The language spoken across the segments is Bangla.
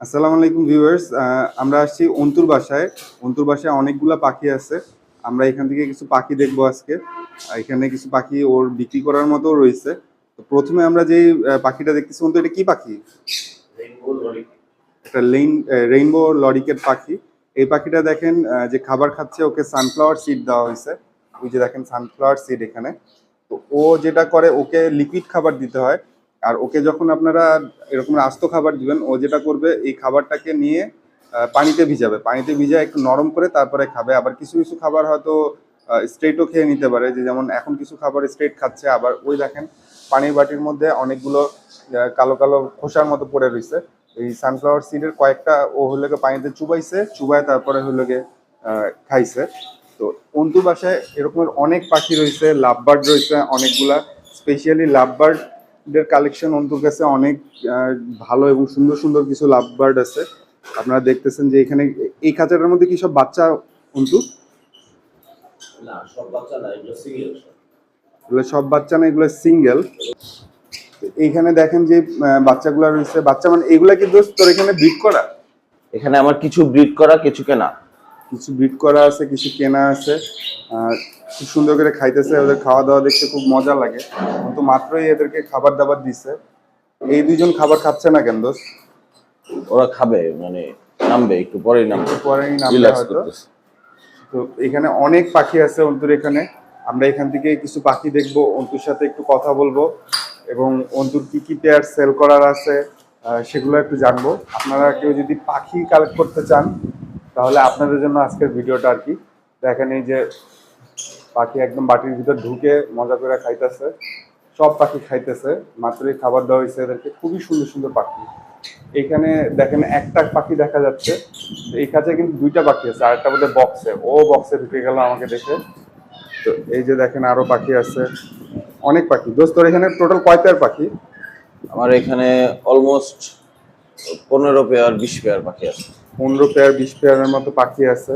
আসসালামু আলাইকুম ভিউয়ার্স আমরা আসছি অন্তুর বাসায়। অন্তুর বাসায় অনেকগুলা পাখি আছে। আমরা এখান থেকে কিছু পাখি দেখব আজকে। এখানে কিছু পাখি ওর বিক্রি করার মতো রয়েছে। তো প্রথমে আমরা যে পাখিটা দেখতেছি অন্তু এটা কি পাখি? একটা লেইন রেইনবো লরিকেট পাখি। এই পাখিটা দেখেন যে খাবার খাচ্ছে ওকে সানফ্লাওয়ার সিড দেওয়া হয়েছে। ওই যে দেখেন সানফ্লাওয়ার সিড এখানে। তো ও যেটা করে ওকে লিকুইড খাবার দিতে হয়। আর ওকে যখন আপনারা এরকম আস্ত খাবার দিবেন, ও যেটা করবে, এই খাবারটাকে নিয়ে পানিতে ভিজাবে। পানিতে ভিজা একটু নরম করে তারপরে খাবে। আবার কিছু কিছু খাবার হয়তো স্ট্রেটও খেয়ে নিতে পারে। যে যেমন এখন কিছু খাবার স্ট্রেট খাচ্ছে, আবার ওই দেখেন পানির বাটির মধ্যে অনেকগুলো কালো কালো খোসার মতো পড়ে রয়েছে এই সানফ্লাওয়ার সিডের কয়েকটা ও হলো পানিতে চুবাইছে, চুবায় তারপরে হলো খাইছে। তো অন্তু বাসায় এরকমের অনেক পাখি রয়েছে লাভবার্ড রয়েছে অনেকগুলা। স্পেশালি লাভবার্ডের কালেকশন অন্তর কাছে অনেক ভালো এবং সুন্দর সুন্দর কিছু লাভ বার্ড আছে। আপনারা দেখতেছেন যে এখানে এই খাঁচাটার মধ্যে কি সব বাচ্চা অন্তু? না সব বাচ্চা না এগুলো সিঙ্গেল এগুলো সব বাচ্চা না এগুলো সিঙ্গেল এইখানে দেখেন যে বাচ্চাগুলো রয়েছে। বাচ্চা মানে এগুলা কি দোস্ত তোর এখানে ব্রিড করা? এখানে আমার কিছু ব্রিড করা কিছু কেনা। কিছু ব্রিড করা আছে কিছু কেনা আছে। আর খুব সুন্দর করে খাইতেছে ওদের খাওয়া দাওয়া দেখতে খুব মজা লাগে। কিন্তু মাত্রই এদেরকে খাবার দাবার দিছে। এই দুইজন খাবার খাচ্ছে না কেন দোস্ত? ওরা খাবে মানে নামবে একটু পরেই নামবে। পরেই নামবে হয়তো। তো এখানে অনেক পাখি আছে অন্তুর এখানে। আমরা এখান থেকে কিছু পাখি দেখব অন্তুর সাথে একটু কথা বলব। এবং অন্তুর কি কি পেয়ার সেল করার আছে সেগুলো একটু জানব। আপনারা কেউ যদি পাখি কালেক্ট করতে চান তাহলে আপনাদের জন্য আজকের ভিডিওটা আর কি। দেখেন এই যে পাখি একদম বাটির ভিতর ঢুকে মজা করে খাইতেছে। সব পাখি খাইতেছে মাত্রই খাবার দেওয়া হয়েছে এদেরকে। খুবই সুন্দর সুন্দর পাখি। এখানে দেখেন একটা পাখি দেখা যাচ্ছে এই কাছে কিন্তু দুইটা পাখি আছে আর একটা বোধহয় বক্সে ও বক্সে ঢুকে গেল আমাকে দেখে। তো এই যে দেখেন আরও পাখি আছে অনেক পাখি। দোস্ত তোর এখানে টোটাল কয় পেয়ার পাখি? আমার এখানে অলমোস্ট পনেরো পেয়ার বিশ পেয়ার পাখি আছে। পনেরো পেয়ার বিশ পেয়ারের মতো পাখি আছে।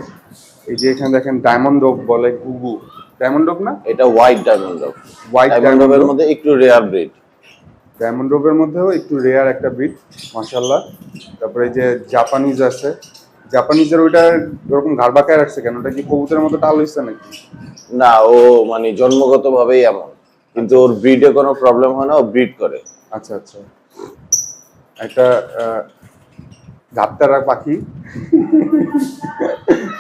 এই যে এখানে দেখেন ডায়মন্ড ডোব বলে গুগু। ডায়মন্ড ডোব না? এটা white diamond dove white diamond diamond মধ্যে একটু রেয়ার ব্রিড ডায়মন্ড ডোবের মধ্যেও একটু রেয়ার একটা ব্রিড মাশাল্লাহ তারপরে যে জাপানিজ আছে। জাপানিজের ওইটা এরকম ঘাড় বাঁকায় রাখছে কেন? ওটা কি কবুতরের মতো টাল হইছে নাকি? না ও মানে জন্মগত ভাবেই এমন। কিন্তু ওর ব্রিডে কোনো প্রবলেম হয় না ও ব্রিড করে। আচ্ছা আচ্ছা। একটা ধাপ্তারা পাখি।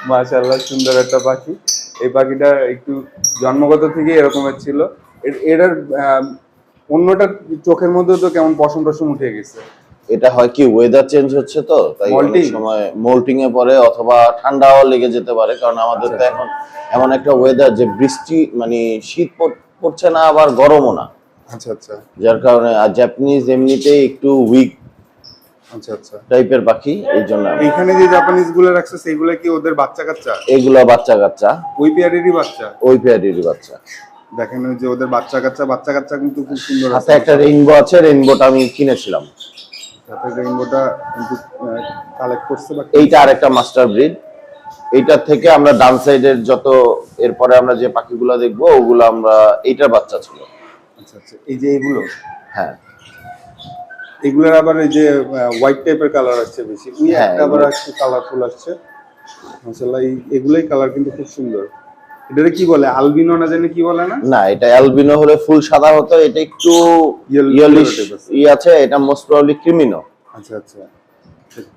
মাশাল্লাহ সুন্দর একটা পাখি। এই পাখিটা একটু জন্মগত থেকে এরকমের ছিল। এর- এটার অন্যটা চোখের মধ্যে তো কেমন পশম টসম উঠে গেছে। এটা হয় কি ওয়েদার চেঞ্জ হচ্ছে তো তাই অনেক? সময় মোল্টিং এ পরে অথবা ঠান্ডাও লেগে যেতে পারে কারণ আমাদের তো আচ্ছা। এখন এমন একটা ওয়েদার যে বৃষ্টি মানে শীত পড়- পড়ছে না আবার গরমও না। আচ্ছা আচ্ছা। যার কারণে আর জাপানিজ এমনিতেই একটু উইক আচ্ছা আচ্ছা। টাইপের পাখি এই জন্য এইখানে যে জাপানিজগুলো রাখছে সেইগুলো কি ওদের বাচ্চা কাচ্চা? এগুলা বাচ্চা কাচ্চা। ওই পেয়ারেরই বাচ্চা? ওই পেয়ারেরই বাচ্চা। দেখেন যে ওদের বাচ্চা কাচ্চা বাচ্চা কাচ্চা কিন্তু খুব সুন্দর আছে। একটা রেইনবো আছে রেইনবোটা আমি কিনেছিলাম। সাথে রেইনবোটা কিন্তু কালেক্ট করছে বা এইটা আরেকটা মাস্টার ব্রিড এইটার থেকে আমরা ডান সাইডের যত এরপরে আমরা যে পাখিগুলো দেখব ওগুলো আমরা এইটার বাচ্চা ছিল। আচ্ছা আচ্ছা। এই যে এইগুলো হ্যাঁ। এগুলোর আবার এই যে হোয়াইট টাইপের কালার আসছে বেশি। ওই হ্যাঁ, একটা আবার একটু কালারফুল আসছে। মাশাআল্লাহ এই এগুলোই কালার কিন্তু খুব সুন্দর। এটারে কি বলে আলবিনো না জানি কি বলে না? না এটা অ্যালবিনো হলে ফুল সাদা হতো এটা একটু ইয়েলিশ। ই আছে এটা মোস্ট প্রবাবলি ক্রিমিনো আচ্ছা আচ্ছা।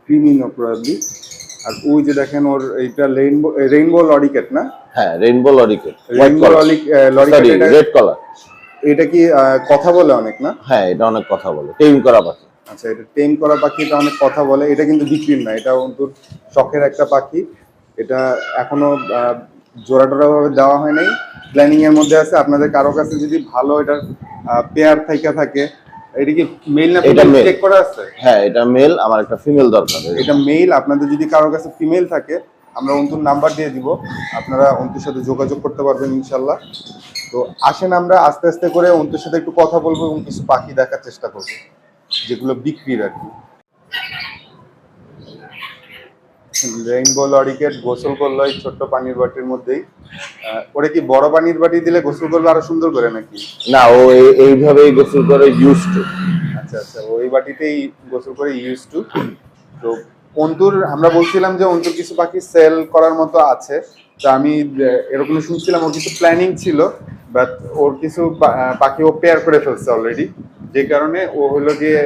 ক্রিমিনো প্রবাবলি আর ওই যে দেখেন ওর এইটা রেইনবো রেইনবো লরিকেট না? হ্যাঁ rainbow lorikeet rainbow lorikeet red colour এটা কি কথা বলে অনেক না? হ্যাঁ এটা অনেক কথা বলে টেম করা পাখি। আচ্ছা এটা টেম করা পাখি এটা অনেক কথা বলে এটা কিন্তু বিক্রির না এটা অন্তর শখের একটা পাখি। এটা এখনও জোড়া ভাবে দেওয়া হয় নাই। প্ল্যানিং এর মধ্যে আছে আপনাদের কারও কাছে যদি ভালো এটার পেয়ার থাইকা থাকে এটা কি মেল না এটা। চেক করা আছে? হ্যাঁ এটা মেল আমার একটা ফিমেল দরকার। এটা মেল আপনাদের যদি কারও কাছে ফিমেল থাকে আমরা অন্তুর নাম্বার দিয়ে দিব। আপনারা অন্তুর সাথে যোগাযোগ করতে পারবেন ইনশাল্লাহ। তো আসেন আমরা আস্তে আস্তে করে অন্তুর সাথে একটু কথা বলব এবং কিছু পাখি দেখার চেষ্টা করব যেগুলো বিক্রির আর কি। রেইনবো লরিকেট গোসল করল এই ছোট্ট পানির বাটির মধ্যেই। ওরে কি বড় পানির বাটি দিলে গোসল করবে আরও সুন্দর করে নাকি? না ও এই- এইভাবেই গোসল করে ইউজ টু আচ্ছা আচ্ছা ওই বাটিতেই গোসল করে ইউজ টু তো অন্তুর, আমরা বলছিলাম যে অন্তুর কিছু পাখি সেল করার মতো আছে। তো আমি এরকম শুনছিলাম, ওর কিছু প্ল্যানিং ছিল বাট ওর কিছু পাখি ও পেয়ার করে ফেলছে অলরেডি যে কারণে ও হলো গিয়ে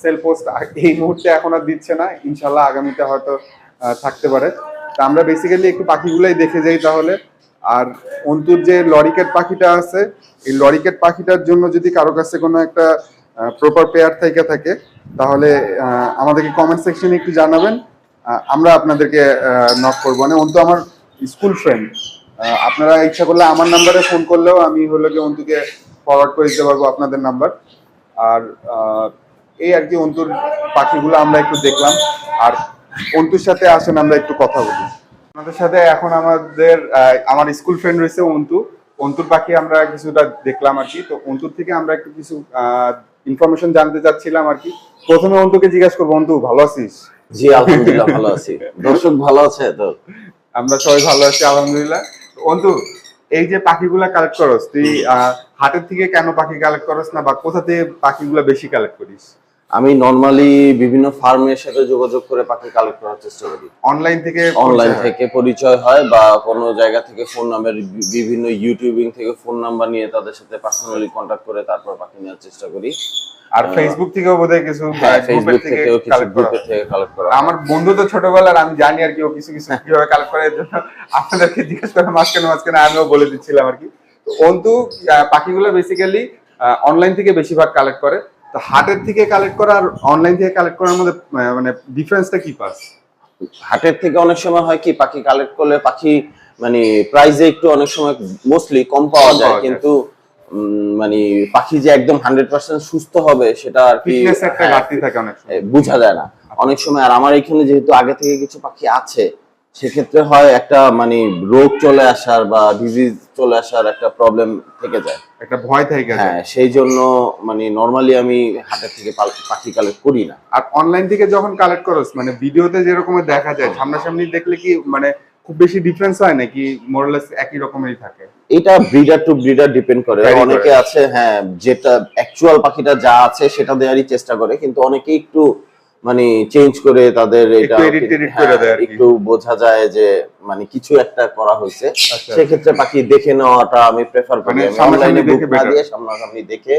সেল পোস্ট এই মুহূর্তে এখন আর দিচ্ছে না। ইনশাল্লাহ আগামীতে হয়তো থাকতে পারে। তা আমরা বেসিক্যালি একটু পাখিগুলাই দেখে যাই তাহলে। আর অন্তুর যে লরিকেট পাখিটা আছে, এই লরিকেট পাখিটার জন্য যদি কারও কাছে কোনো একটা প্রপার পেয়ার থেকে থাকে, তাহলে আমাদেরকে কমেন্ট সেকশনে একটু জানাবেন। আমরা আপনাদেরকে নক করব মানে অন্তু আমার স্কুল ফ্রেন্ড আপনারা ইচ্ছা করলে আমার নাম্বারে ফোন করলেও আমি হলো গিয়ে অন্তুকে ফরওয়ার্ড করে দিতে পারব আপনাদের নাম্বার আর এই আর কি অন্তুর পাখিগুলো আমরা একটু দেখলাম। আর অন্তুর সাথে আসেন, আমরা একটু কথা বলি। আমাদের সাথে এখন আমাদের আমার স্কুল ফ্রেন্ড রয়েছে অন্তু। অন্তুর পাখি আমরা কিছুটা দেখলাম আর কি। তো অন্তুর থেকে আমরা একটু কিছু ইনফরমেশন জানতে চাচ্ছিলাম আর কি। প্রথমে অন্তুকে জিজ্ঞেস করব অন্তু ভালো আছিস? জি আলহামদুলিল্লাহ ভালো আছি। দর্শক ভালো আছে তো? আমরা সবাই ভালো আছি আলহামদুলিল্লাহ। অন্তু এই যে পাখিগুলা কালেক্ট করস তুই হাটের থেকে কেন পাখি কালেক্ট করস না বা কোথা থেকে পাখিগুলা বেশি কালেক্ট করিস? আমি নর্মালি বিভিন্ন ফার্মের সাথে যোগাযোগ করে পাখি কালেক্ট করার চেষ্টা করি। অনলাইন থেকে অনলাইন থেকে পরিচয় হয় বা কোনো জায়গা থেকে ফোন নাম্বার বিভিন্ন ইউটিউবিং থেকে ফোন নাম্বার নিয়ে তাদের সাথে পার্সোনালি কন্ট্যাক্ট করে তারপর পাখি নেওয়ার চেষ্টা করি। আর ফেসবুক থেকেও বোধহয় কিছু হ্যাঁ ফেসবুক থেকে থেকেও কিছু কালেক্ট করা থেকে কালেক্ট করা আমার বন্ধু তো ছোটবেলার আমি জানি আর কি ও কিছু কিছু কীভাবে কালেক্ট করে এর জন্য আপনাদেরকে জিজ্ঞেস করে মাঝখানে মাঝখানে আমিও বলে দিচ্ছিলাম আর কি। তো অন্তু পাখিগুলো বেসিক্যালি অনলাইন থেকে বেশিরভাগ কালেক্ট করে। তো হাটের থেকে কালেক্ট করা আর অনলাইন থেকে কালেক্ট করার মধ্যে মানে ডিফারেন্সটা কি পাস? হাটের থেকে অনেক সময় হয় কি পাখি কালেক্ট করলে পাখি মানে প্রাইসে একটু অনেক সময় মোস্টলি কম পাওয়া যায় কিন্তু মানে পাখি যে একদম হান্ড্রেড পার্সেন্ট সুস্থ হবে সেটা আর কি হ্যাঁ, ঘাটতি থাকে অনেক বোঝা যায় না। অনেক সময় আর আমার এখানে যেহেতু আগে থেকে কিছু পাখি আছে সেক্ষেত্রে হয় একটা মানে রোগ চলে আসার বা ডিজিজ চলে আসার একটা প্রবলেম থেকে যায়। একটা ভয় থেকে হ্যাঁ সেই জন্য মানে নর্মালি আমি হাটের থেকে পাখি কালেক্ট করি না। আর অনলাইন থেকে যখন কালেক্ট করস মানে ভিডিওতে যেরকম দেখা যায় সামনাসামনি দেখলে কি মানে খুব বেশি ডিফারেন্স হয় নাকি মোরলেস একই রকমেরই থাকে? এটা ব্রিডার টু ব্রিডার ডিপেন্ড করে। করে। অনেকে আছে হ্যাঁ যেটা অ্যাকচুয়াল পাখিটা যা আছে সেটা দেওয়ারই চেষ্টা করে কিন্তু অনেকে একটু মানে চেঞ্জ করে তাদের এটা একটু হ্যাঁ। একটু বোঝা যায় যে মানে কিছু একটা করা হয়েছে। আচ্ছা। সেক্ষেত্রে পাখি দেখে নেওয়াটা আমি প্রেফার করি। অনলাইনে বুক না দিয়ে সামনাসামনি দেখে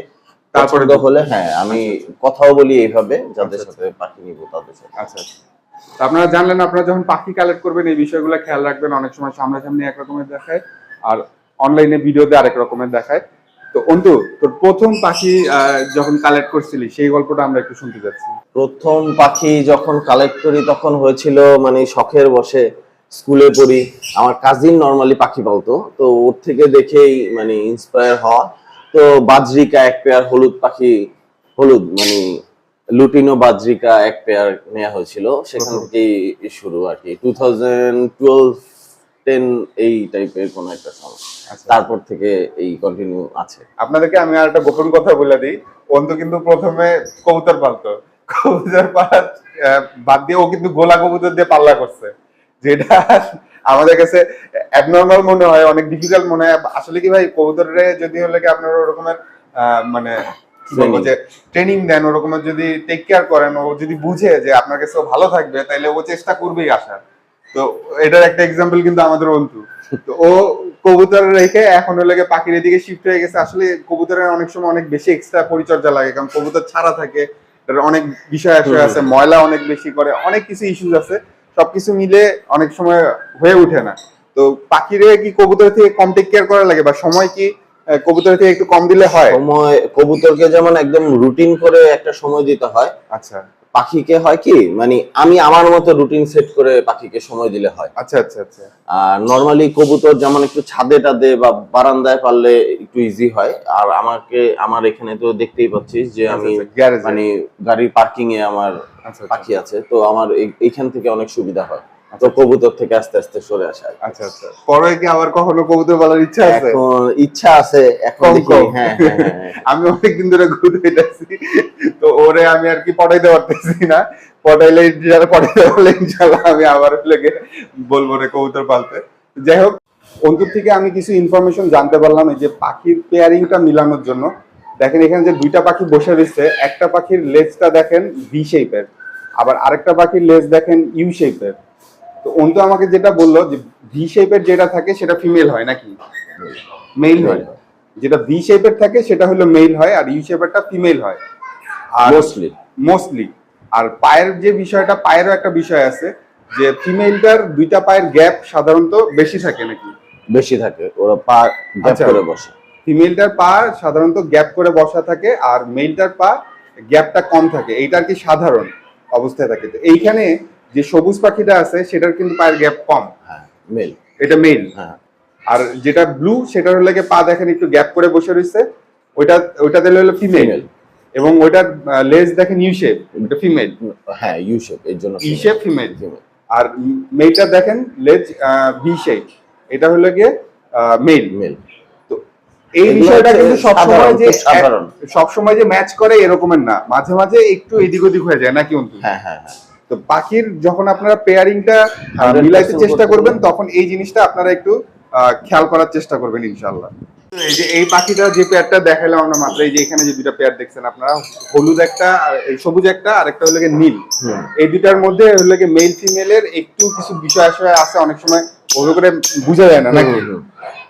তারপরে পছন্দ হলে হ্যাঁ আমি কথাও বলি এইভাবে যাদের আচ্ছা, সাথে পাখি নিব তাদের সাথে। আচ্ছা আচ্ছা। আপনারা জানলেন আপনারা যখন পাখি কালেক্ট করবেন এই বিষয়গুলো খেয়াল রাখবেন। অনেক সময় সামনাসামনি এক রকমের দেখায় আর অনলাইনে ভিডিওতে আরেক রকমের দেখায়। তো অন্তু তোর প্রথম পাখি যখন কালেক্ট করছিলি সেই গল্পটা আমরা একটু শুনতে যাচ্ছি প্রথম পাখি যখন কালেক্ট করি তখন হয়েছিল মানে শখের বসে স্কুলে পড়ি। আমার কাজিন নর্মালি পাখি পালতো তো ওর থেকে দেখেই মানে ইন্সপায়ার হওয়া। তো বাজরিকা এক পেয়ার হলুদ পাখি হলুদ মানে লুটিনো বাজরিকা এক পেয়ার নেওয়া হয়েছিল সেখান। থেকেই শুরু আর কি। টু থাউজেন্ড টুয়েলভ টেন এই টাইপের কোন একটা আচ্ছা। তারপর থেকে এই কন্টিনিউ আছে। আপনাদেরকে আমি আর একটা গোপন কথা বলে দিই। অন্তু কিন্তু প্রথমে কবুতর পালতো। কবুতর পালা বাদ দিয়ে ও কিন্তু গোলা কবুতর দিয়ে পাল্লা করছে। যেটা আমাদের কাছে অ্যাবনর্মাল মনে হয় অনেক ডিফিকাল্ট মনে হয়। আসলে কি ভাই কবুতরে যদি হলে কি আপনার ওরকমের মানে. যে ট্রেনিং দেন ওরকমের যদি টেক কেয়ার করেন ও যদি বুঝে যে আপনার কাছে ভালো থাকবে তাহলে ও চেষ্টা করবেই আসার। তো এটার একটা এক্সাম্পল কিন্তু আমাদের অন্তু। তো ও কবুতর রেখে এখন হলে পাখির এদিকে শিফট হয়ে গেছে। আসলে কবুতরের অনেক সময় অনেক বেশি এক্সট্রা পরিচর্যা লাগে কারণ কবুতর ছাড়া থাকে অনেক বিষয় আছে ময়লা অনেক বেশি করে অনেক কিছু ইস্যুজ আছে। সবকিছু মিলে অনেক সময় হয়ে ওঠে না। তো পাখিরে কি কবুতর থেকে কম টেক কেয়ার করা লাগে বা সময় কি কবুতর থেকে একটু কম দিলে হয়? সময় কবুতরকে যেমন একদম রুটিন করে একটা সময় দিতে হয় আচ্ছা। পাখিকে হয় কি মানে আমি আমার মতো রুটিন সেট করে পাখিকে সময় দিলে হয়। আচ্ছা আচ্ছা আচ্ছা। আর নর্মালি কবুতর যেমন একটু ছাদে টাদে বা বারান্দায় পারলে একটু ইজি হয়। আর আমাকে আমার এখানে তো দেখতেই পাচ্ছিস যে আমি মানে গাড়ির পার্কিং এ আমার আচ্ছা পাখি আছে। তো আমার এই- এইখান থেকে অনেক সুবিধা হয়। তো কবুতর থেকে আস্তে আস্তে সরে আসা আচ্ছা আচ্ছা। পরে কি আবার কখনো কবুতর বলার ইচ্ছা আছে? এখন ইচ্ছা আছে এখন দেখি হ্যাঁ হ্যাঁ, হ্যাঁ। আমি অনেকদিন ধরে ঘুরতে যাচ্ছি তো ওরে আমি আর কি পটাইতে পারতেছি না। পটাইলে যারা পটাইতে পারলে ইনশাল্লাহ আমি আবার লেগে বলব রে কবুতর পালতে। যাই হোক অন্তর থেকে আমি কিছু ইনফরমেশন জানতে পারলাম এই যে পাখির পেয়ারিংটা মিলানোর জন্য। দেখেন এখানে যে দুইটা পাখি বসে রয়েছে একটা পাখির লেজটা দেখেন ভি শেপের আবার আরেকটা পাখির লেজ দেখেন ইউ শেপের তো অন্তু আমাকে যেটা বলল যে ভি শেপের যেটা থাকে সেটা ফিমেল হয় নাকি? মেল হয়। যেটা ভি শেপের থাকে সেটা হলো মেল হয় আর ইউ শেপেরটা ফিমেল হয়। আর মোস্টলি মোস্টলি আর পায়ের যে বিষয়টা পায়েরও একটা বিষয় আছে যে ফিমেলটার দুইটা পায়ের গ্যাপ সাধারণত বেশি থাকে নাকি? বেশি থাকে ওরা পা গ্যাপ আচ্ছা। করে বসে। ফিমেলটার পা সাধারণত গ্যাপ করে বসা থাকে আর মেলটার পা গ্যাপটা কম থাকে এইটা আর কি সাধারণ অবস্থায় থাকে? তো এইখানে যে সবুজ পাখিটা আছে সেটার কিন্তু পায়ের গ্যাপ কম। হ্যাঁ মেল। এটা মেল। হ্যাঁ। আর যেটা ব্লু সেটার হলে পা দেখেন একটু গ্যাপ করে বসে রয়েছে ওইটা ওইটা দিলে হলো ফিমেল। এবং ওইটার লেজ দেখেন ইউ শেপ ওটা ফিমেল হ্যাঁ ইউ শেপ এর জন্য ই শেপ ফিমেল আর মেলটা দেখেন লেজ ভি শেপ এটা হলো গিয়ে মেল মেল তো এই বিষয়টা কিন্তু সবসময় যে সাধারণ। সবসময় যে ম্যাচ করে এরকমের না। মাঝে মাঝে একটু এদিক ওদিক হয়ে যায় নাকি অন্তু? হ্যাঁ হ্যাঁ হ্যাঁ। তো পাখির যখন আপনারা পেয়ারিংটা 100% মিলাইতে চেষ্টা করবেন তখন এই জিনিসটা আপনারা একটু খেয়াল করার চেষ্টা করবেন ইনশাল্লাহ এই যে এই পাখিটা যে পেয়ারটা দেখালাম আমরা মাত্র এই যে এখানে যে দুটা পেয়ার দেখছেন আপনারা হলুদ একটা আর এই সবুজ একটা আর একটা হলো নীল। এই দুটার মধ্যে হলো মেল ফিমেলের একটু কিছু বিষয় আশয় আছে অনেক সময় ওগুলো করে বোঝা যায় না নাকি?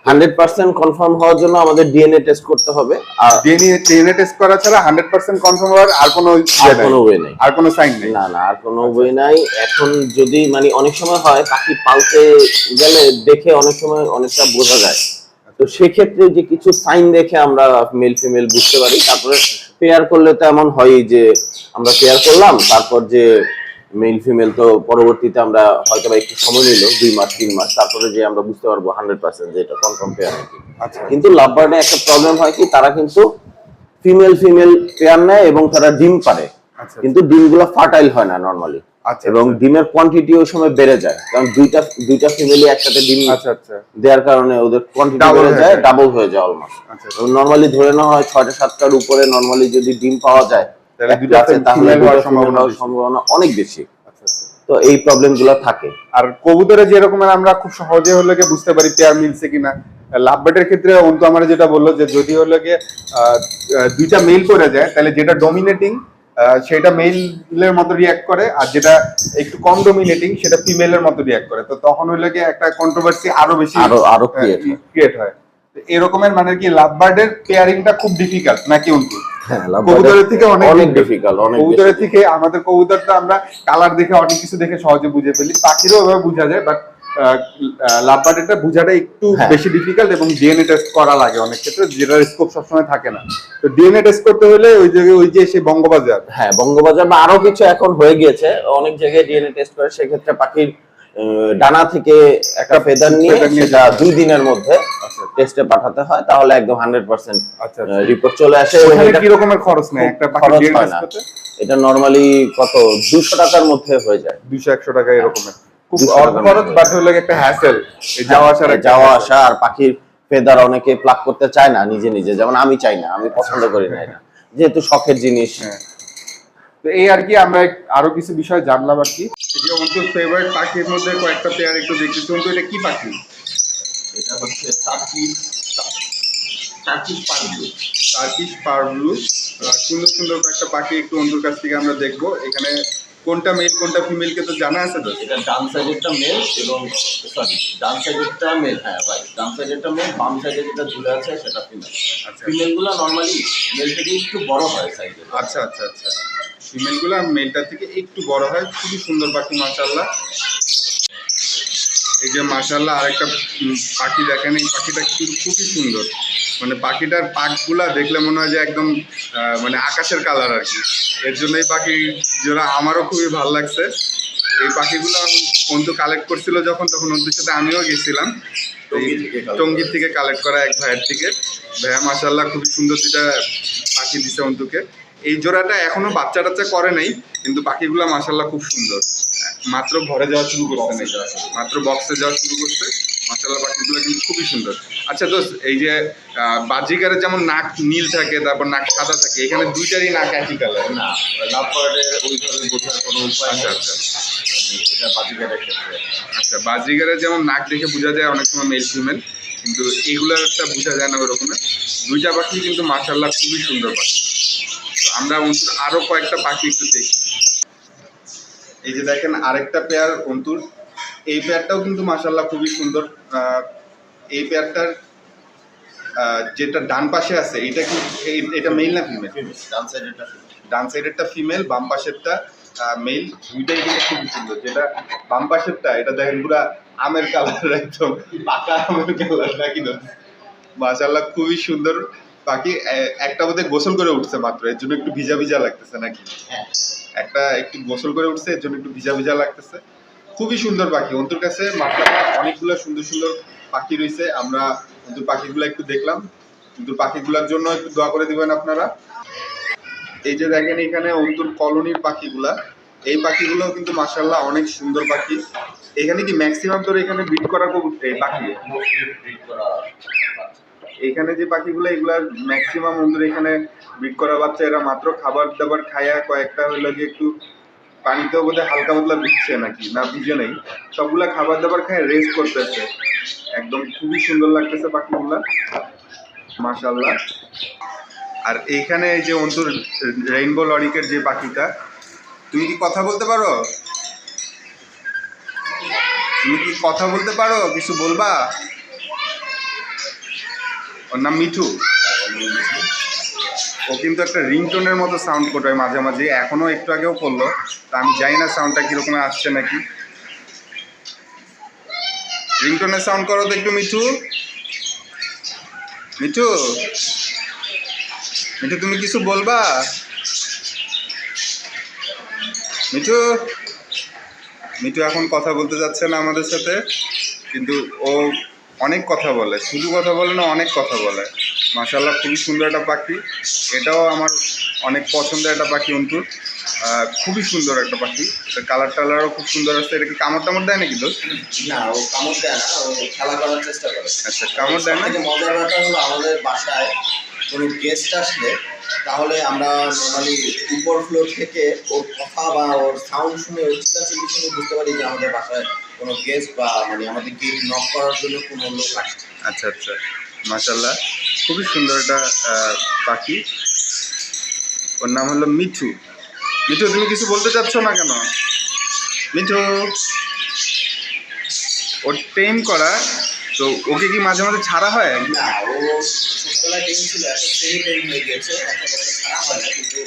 হান্ড্রেড পার্সেন্ট কনফার্ম হওয়ার জন্য আমাদের ডিএনএ টেস্ট করতে হবে। আর ডিএনএ ডিএনএ টেস্ট করা ছাড়া হান্ড্রেড পার্সেন্ট কনফার্ম হওয়ার আর কোনো আর কোনো ওয়ে নেই। আর কোনো সাইন নেই। না না আর কোনো বই নাই। এখন যদি মানে অনেক সময় হয় পাখি পালতে গেলে দেখে অনেক সময় অনেকটা বোঝা যায়। তো সেক্ষেত্রে যে কিছু সাইন দেখে আমরা মেল ফিমেল বুঝতে পারি। তারপরে পেয়ার করলে তো এমন হয় যে আমরা পেয়ার করলাম তারপর যে মেল ফিমেল তো পরবর্তীতে আমরা হয়তো বা একটু সময় নিল দুই মাস তিন মাস তারপরে যে আমরা বুঝতে পারব হান্ড্রেড পার্সেন্ট যে এটা কনফার্ম পেয়ার নাকি। আচ্ছা। কিন্তু লাভবার্ডে একটা প্রবলেম হয় কি তারা কিন্তু ফিমেল ফিমেল পেয়ার নেয় এবং তারা ডিম পারে আচ্ছা। কিন্তু ডিমগুলো ফার্টাইল হয় না নর্মালি এবং ডিমের কোয়ান্টিটি ওই সময় বেড়ে যায়। কারণ দুইটা দুইটা ফ্যামিলি একসাথে ডিম আচ্ছা আচ্ছা। দেওয়ার কারণে ওদের কোয়ান্টিটি বেড়ে যায়। ডাবল হয়ে যায় অলমোস্ট আচ্ছা নর্মালি ধরে নেওয়া হয় ছয়টা সাতটার উপরে নর্মালি যদি ডিম পাওয়া যায় তাহলে একটা আছে, তাহলে হওয়ার সম্ভাবনা সম্ভাবনা অনেক বেশি। আচ্ছা আচ্ছা। তো এই প্রবলেমগুলো থাকে। আর কবুতরে যে রকমের আমরা খুব সহজে হলে বুঝতে পারি পেয়ার মিলছে কিনা? ক্ষেত্রে অন্তু আমার যেটা বলল যে যদি হলে গিয়ে দুইটা মেল করে যায় তাহলে যেটা ডমিনেটিং সেটা মেইলের মতো রিয়াক্ট করে আর যেটা একটু কম ডমিনেটিং সেটা ফিমেলের মতো রিয়াক্ট করে। তো তখন হইলে গিয়ে একটা কন্ট্রোভার্সি আরও বেশি আরও আরও ক্রিয়েট হয়। এরকমের মানে কি লাভবার্ডের পেয়ারিংটা খুব ডিফিকাল্ট নাকি অন্তু? হ্যাঁ কবুতরের থেকে অনেক। ডিফিকাল্ট অনেক কবুতরের থেকে আমাদের কবুতরটা আমরা কালার দেখে অনেক কিছু দেখে সহজে বুঝে ফেলি। পাখিরও ওভাবে বোঝা যায় বাট লাভবার্ডেরটা বোঝাটা একটু হ্যাঁ। বেশি ডিফিকাল্ট এবং ডিএনএ টেস্ট করা লাগে অনেক ক্ষেত্রে যেটার স্কোপ সবসময় থাকে না। তো ডিএনএ টেস্ট করতে হলে ওই জায়গায় ওই যে সেই বঙ্গবাজার হ্যাঁ বঙ্গবাজার বা আরও কিছু এখন হয়ে গিয়েছে। অনেক জায়গায় ডিএনএ টেস্ট করে সেক্ষেত্রে পাখির ডানা থেকে একটা ফেদার নিয়ে সেটা দুই দিনের মধ্যে আচ্ছা। টেস্টে পাঠাতে হয় তাহলে একদম হান্ড্রেড পার্সেন্ট আচ্ছা আচ্ছা। রিপোর্ট চলে আসে। কি রকমের খরচ নেয়? একটা খরচ হয় না। এটা নর্মালি কত? দুশো টাকার মধ্যে হয়ে যায়। দুশো একশো টাকা এরকমের। খুব 200 অল্প খরচ বাট হলো একটা হ্যাসেল যাওয়া আসার যাওয়া আসা আর পাখির ফেদার অনেকে প্লাক করতে চায় না নিজে নিজে। যেমন আমি চাই না আমি পছন্দ করি না এটা। যেহেতু শখের জিনিস। হ্যাঁ। তো এই আর কি আমরা আরও কিছু বিষয় জানলাম আর কি। যে অন্তর ফেভারিট পাখির মধ্যে কয়েকটা পেয়ার একটু দেখতেছি অন্তর এটা কি পাখি? এটা হচ্ছে টার্কিশ টার্কিশ পাখি টার্কিশ পার সুন্দর সুন্দর কয়েকটা পাখি একটু অন্তর কাছ থেকে আমরা দেখব। এখানে কোনটা মেল কোনটা ফিমেল কে তো জানা আছে তো? এটা ডান সাইডেরটা মেল এবং সরি ডান সাইডেরটা মেল হ্যাঁ ভাই ডান সাইডেরটা মেল বাম সাইডে যেটা ঝুলে আছে সেটা ফিমেল আচ্ছা। ফিমেলগুলো নর্মালি মেল থেকে একটু বড় হয় সাইজে। আচ্ছা আচ্ছা আচ্ছা। ফিমেলগুলো মেলটার থেকে একটু বড় হয় খুবই সুন্দর পাখি মাশাল্লাহ এই যে মাশাল্লাহ আরেকটা পাখি দেখেন এই পাখিটা কিন্তু খুবই সুন্দর। মানে পাখিটার পাখগুলা দেখলে মনে হয় যে একদম মানে আকাশের কালার আর কি। এর জন্য এই পাখি জোড়া আমারও খুবই ভালো লাগছে। এই পাখিগুলো অন্তু কালেক্ট করছিল যখন তখন অন্তুর সাথে আমিও গেছিলাম। টঙ্গির থেকে কালেক্ট করা এক ভাইয়ের থেকে ভাইয়া মাশাল্লাহ খুব সুন্দর দুটা পাখি দিছে অন্তুকে এই জোড়াটা এখনও বাচ্চা টাচ্চা করে নাই কিন্তু পাখিগুলো মাশাল্লাহ খুব সুন্দর। মাত্র ঘরে যাওয়া শুরু করছে মাত্র বক্সে যাওয়া শুরু করছে। মাশাল্লাহ পাখিগুলো কিন্তু খুবই সুন্দর। আচ্ছা দোস্ত এই যে আহ, বাজিকারের যেমন নাক নীল থাকে তারপর নাক সাদা থাকে এখানে দুইটারই নাক একই কালার না লাভ পার্টে ওইভাবে বোঝার কোনো উপায় আচ্ছা আচ্ছা। এটা বাজিগারের ক্ষেত্রে। আচ্ছা বাজিগারের যেমন নাক দেখে বোঝা যায় অনেক সময় মেল ফিমেল কিন্তু এগুলারটা বোঝা যায় না ওরকমের দুইটা পাখি কিন্তু মাশাল্লাহ খুবই সুন্দর পাখি। তো আমরা অন্তত আরও কয়েকটা পাখি একটু দেখি। এই যে দেখেন আরেকটা পেয়ার অন্তুর এই পেয়ারটাও কিন্তু মাসাল্লাহ খুবই সুন্দর। এই পেয়ারটার যেটা ডান পাশে আছে এটা কি এটা মেল না ফিমেল ডান সাইডেরটা ডান সাইডেরটা ফিমেল বাম পাশেরটা মেল দুইটাই কিন্তু খুবই সুন্দর। যেটা বাম পাশেরটা এটা দেখেন পুরা আমের কালার একদম পাকা আমের কালার নাকি না? মাশাল্লাহ খুবই সুন্দর। বাকি একটা বোধহয় গোসল করে উঠছে মাত্র এর জন্য একটু ভিজা ভিজা লাগতেছে নাকি? হ্যাঁ। একটা একটু গোসল করে উঠছে এর জন্য একটু ভিজা ভিজা লাগতেছে। খুবই সুন্দর পাখি। অন্তুর কাছে মাত্রা অনেকগুলো সুন্দর সুন্দর পাখি রয়েছে। আমরা অন্তুর পাখিগুলো একটু দেখলাম। অন্তুর পাখিগুলোর জন্য একটু দোয়া করে দিবেন আপনারা। এই যে দেখেন এখানে অন্তুর কলোনির পাখিগুলা। এই পাখিগুলো কিন্তু মাসাল্লাহ অনেক সুন্দর পাখি। এখানে কি ম্যাক্সিমাম তোর এখানে ব্রিড করা পাখি? এখানে যে পাখিগুলো, এগুলার ম্যাক্সিমাম অন্তর এখানে ব্রিড করা বাচ্চা। এরা মাত্র খাবার দাবার খায়া কয়েকটা হলো গিয়ে একটু পানিতেও বোধহয় হালকা পাতলা ভিজছে নাকি? না, ভিজে নেই। সবগুলা খাবার দাবার খায় রেস্ট করতেছে। একদম খুবই সুন্দর লাগতেছে পাখিগুলা। মাশাল্লাহ আর এইখানে এই যে অন্তর রেইনবো লরিকের যে পাখিটা, তুমি কি কথা বলতে পারো? তুমি কি কথা বলতে পারো? কিছু বলবা? ওর নাম মিঠু। ও কিন্তু একটা রিংটোনের মতো সাউন্ড করবে মাঝে মাঝে, এখনও একটু আগেও করল, তা আমি জানি না সাউন্ডটা কীরকম আসছে নাকি। রিংটোনের সাউন্ড করো তো একটু মিঠু। মিঠু মিঠু, তুমি কিছু বলবা? মিঠু মিঠু এখন কথা বলতে যাচ্ছে না আমাদের সাথে, কিন্তু ও অনেক কথা বলে, শুধু কথা বলে না, অনেক কথা বলে। মাশাল্লাহ খুবই সুন্দর একটা পাখি। এটাও আমার অনেক পছন্দের একটা পাখি অন্তুর খুবই সুন্দর একটা পাখি। কালার টালারও খুব সুন্দর আছে। এটা কি কামড় টামড় দেয় নাকি দোষ না ও কামড় দেয় না ও খেলা করার চেষ্টা করে। আচ্ছা কামড় দেয় না? মজার ব্যাপার হলো আমাদের বাসায় কোনো গেস্ট আসলে তাহলে আমরা নর্মালি উপর ফ্লোর থেকে ওর কথা বা ওর সাউন্ড শুনে ওর চিল্লাচিল্লি শুনে বুঝতে পারি যে আমাদের বাসায় কোনো গেস্ট বা মানে আমাদের গেট নক করার জন্য কোনো লোক আসছে। আচ্ছা আচ্ছা। মাশাল্লাহ খুবই সুন্দর একটা পাখি। ওর নাম হলো মিঠু। মিঠু তুমি কিছু বলতে চাচ্ছ না কেন? মিঠু ওর টেম করা তো ওকে কি মাঝে মাঝে ছাড়া হয়? না ও ছোটবেলায় টেন ছিল এখন সেমি টেন হয়ে গিয়েছে। এখন ছাড়া হয় না কিন্তু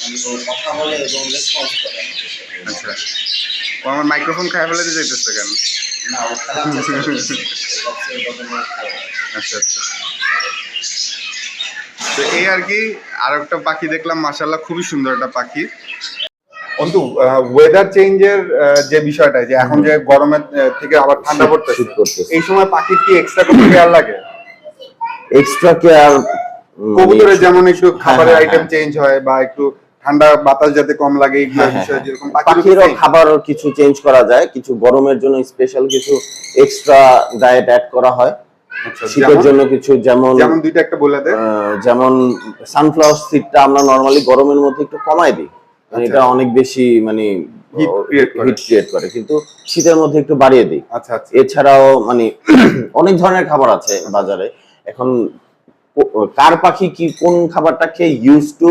মানে কথা বলে এবং রেসপন্স করে। আচ্ছা। ও আমার মাইক্রোফোন খায় ফেলাতে যেতেছে কেন? না ও খেলা আচ্ছা আচ্ছা। তো এই আর কি আর একটা পাখি দেখলাম মাসাল্লাহ খুবই সুন্দর একটা পাখি। অন্তু ওয়েদার চেঞ্জের যে বিষয়টা যে এখন যে গরমের থেকে আবার ঠান্ডা পড়তেছে শীত করতেছে এই সময় পাখির কি এক্সট্রা কোনো কেয়ার লাগে? এক্সট্রা কেয়ার কবুতরের যেমন একটু খাবারের হ্যাঁ, আইটেম চেঞ্জ হয় বা একটু ঠান্ডা বাতাস যাতে কম লাগে এইগুলো হ্যাঁ, হ্যাঁ, বিষয় হ্যাঁ। যেরকম পাখিরও খাবার কিছু চেঞ্জ করা যায় কিছু গরমের জন্য স্পেশাল কিছু এক্সট্রা ডায়েট অ্যাড করা হয়। শীতের জন্য কিছু যেমন যেমন দুইটা একটা বলে যেমন সানফ্লাওয়ার সিডটা আমরা নরমালি গরমের মধ্যে একটু কমায় দিই। মানে আচ্ছা। এটা অনেক বেশি মানে। হিট ক্রিয়েট করে। কিন্তু শীতের মধ্যে একটু বাড়িয়ে দিই। আচ্ছা আচ্ছা। এছাড়াও মানে অনেক ধরনের খাবার আছে বাজারে। এখন কার পাখি কি কোন খাবারটা খেয়ে ইউজ টু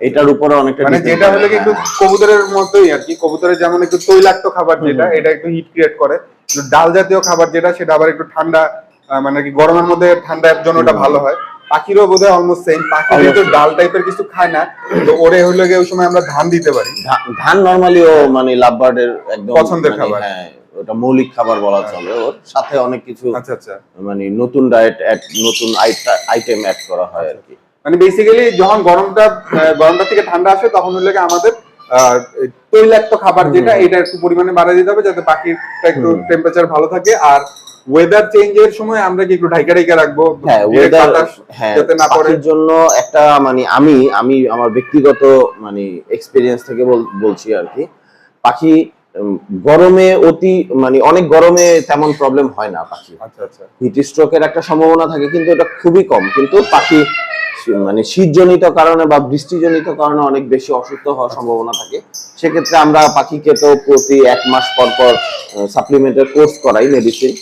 এটার উপরে অনেকটা মানে যেটা। হলো কি একটু হ্যাঁ। কবুতরের মতোই আর কি। কবুতরের যেমন একটু তৈলাক্ত খাবার যেটা এটা একটু হিট ক্রিয়েট করে। ডাল জাতীয় খাবার যেটা সেটা আবার একটু ঠান্ডা মানে কি গরমের মধ্যে ঠান্ডার জন্য ওটা ভালো হয়। পাখিরও বোধহয় অলমোস্ট সেম পাখি যেহেতু ডাল টাইপের কিছু খায় না তো ওরে হইল গিয়ে ওই সময় আমরা ধান দিতে পারি। ধান নরমালি ও মানে লাভবার্ডের একদম পছন্দের মানে, খাবার। হ্যাঁ ওটা মৌলিক খাবার বলা চলে। ওর সাথে অনেক কিছু আচ্ছা আচ্ছা। মানে নতুন ডায়েট নতুন আইটেম অ্যাড করা হয় আর কি। মানে বেসিক্যালি যখন গরমটা গরমটা থেকে ঠান্ডা আসে তখন হইল কি আমাদের আহ, তৈলাক্ত খাবার যেটা এটা একটু পরিমাণে বাড়িয়ে দিতে হবে যাতে পাখিরটা একটু টেম্পারেচার ভালো থাকে। আর ওয়েদার চেঞ্জের সময় আমরা কি একটু ঢাইকা ঢাইকা রাখব? হ্যাঁ ওয়েদার হ্যাঁ যাতে না পড়ে। জন্য একটা মানে আমি আমি আমার ব্যক্তিগত মানে এক্সপিরিয়েন্স থেকে বলছি আর কি। পাখি গরমে অতি মানে অনেক গরমে তেমন প্রবলেম হয় না পাখি আচ্ছা আচ্ছা। হিট স্ট্রোকের একটা সম্ভাবনা থাকে কিন্তু এটা খুবই কম। কিন্তু পাখি মানে শীতজনিত কারণে বা বৃষ্টিজনিত কারণে অনেক বেশি অসুস্থ হওয়ার সম্ভাবনা থাকে। সেক্ষেত্রে আমরা পাখিকে তো প্রতি এক মাস পর পর সাপ্লিমেন্টের কোর্স করাই মেডিসিন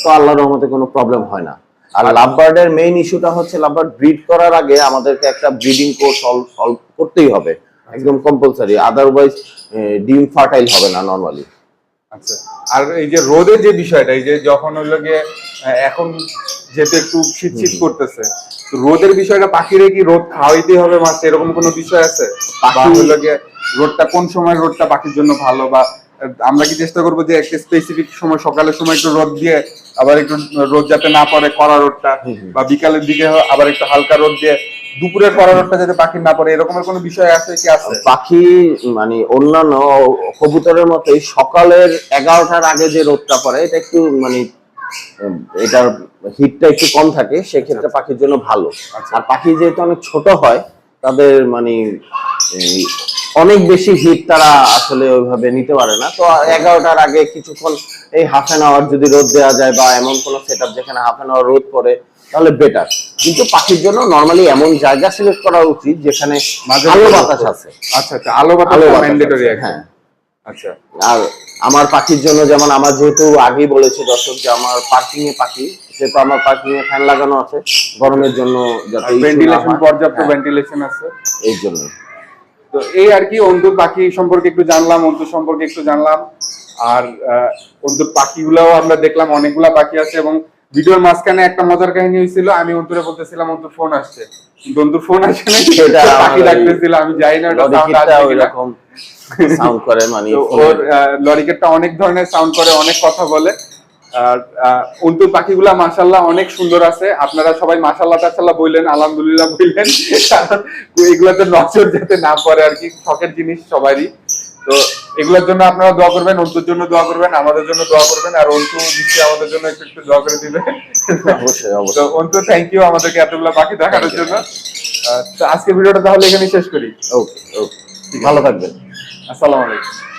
তো আল্লাহর রহমতে কোনো প্রবলেম হয় না। আর লাভবার্ডের মেইন ইস্যুটা হচ্ছে লাভবার্ড ব্রিড করার আগে আমাদেরকে একটা ব্রিডিং কোর্স সলভ করতেই হবে। একদম কম্পালসারি আদারওয়াইজ ডিম ফার্টাইল হবে না নর্মালি আচ্ছা। আর এই যে রোদের যে বিষয়টা এই যে যখন হলো গিয়ে এখন যেহেতু একটু শীত শীত করতেছে তো রোদের বিষয়টা পাখিরে কি রোদ খাওয়াইতে হবে মাছ এরকম কোনো বিষয় আছে? পাখি- হলো গিয়ে রোদটা কোন সময় রোদটা পাখির জন্য ভালো বা আমরা কি চেষ্টা করব যে একটা স্পেসিফিক সময় সকালের সময় একটু রোদ দিয়ে আবার একটু রোদ যাতে না পড়ে কড়া রোদটা। বা বিকালের দিকে আবার একটু হালকা রোদ দিয়ে দুপুরের কড়া রোদটা যাতে পাখির না পড়ে এরকমের কোনো বিষয় আছে কি আছে পাখি মানে অন্যান্য কবুতরের মতোই সকালের এগারোটার আগে যে রোদটা পড়ে এটা একটু মানে এটার হিটটা একটু কম থাকে সেক্ষেত্রে পাখির জন্য ভালো আচ্ছা। আর পাখি যেহেতু অনেক ছোট হয় তাদের মানে এই, অনেক বেশি হিট তারা আসলে ওইভাবে নিতে পারে না। তো এগারোটার আগে কিছুক্ষণ এই হাফ অ্যান আওয়ার যদি রোদ দেওয়া যায় বা এমন কোনো সেট যেখানে হাফ অ্যান আওয়ার রোদ পড়ে তাহলে বেটার কিন্তু পাখির জন্য নর্মালি এমন জায়গা সিলেক্ট করা উচিত যেখানে আলো বাতাস আছে। আচ্ছা আচ্ছা আলো বাতাস ম্যান্ডেটরি হ্যাঁ। আচ্ছা। আর আমার পাখির জন্য যেমন আমার যেহেতু আগেই বলেছি দর্শক যে আমার পার্কিং এ পাখি সেহেতু আমার পার্কিং এ ফ্যান লাগানো আছে গরমের জন্য যাতে ভেন্টিলেশন পর্যাপ্ত হ্যাঁ, ভেন্টিলেশন আছে। এই জন্য তো এই আর কি অন্তুর পাখি সম্পর্কে একটু জানলাম অন্তুর সম্পর্কে একটু জানলাম। আর অন্তুর পাখিগুলোও আমরা দেখলাম অনেকগুলা পাখি আছে এবং ভিডিওর মাঝখানে একটা মজার কাহিনী হয়েছিল আমি অন্তুরে বলতেছিলাম অন্তুর ফোন আসছে। কিন্তু ফোন আসে না পাখি ডাকতেছিল আমি জানি না ওটা sound লরিকিটটা আসবে ওই কিনা। রকম সাউন্ড করে মানে ওর লরিকেটটা অনেক ধরনের সাউন্ড করে অনেক কথা বলে। আর অন্তুর পাখিগুলা মাশাল্লাহ অনেক সুন্দর আছে। আপনারা সবাই মাশাল্লাহ টাশাল্লাহ বললেন আলহামদুলিল্লাহ বললেন কারণ এগুলাতে নজর যাতে না পড়ে আর কি শখের জিনিস সবারই। তো এগুলোর জন্য আপনারা দোয়া করবেন অন্তুর জন্য দোয়া করবেন আমাদের জন্য দোয়া করবেন আর অন্তু নিশ্চয়ই আমাদের জন্য একটু একটু দোয়া করে দিবেন অবশ্যই তো অন্তু থ্যাংক ইউ আমাদেরকে এতগুলো পাখি দেখানোর জন্য। তো আজকে ভিডিওটা তাহলে এখানেই শেষ করি। ওকে ওকে ভালো থাকবেন। আসসালামু আলাইকুম।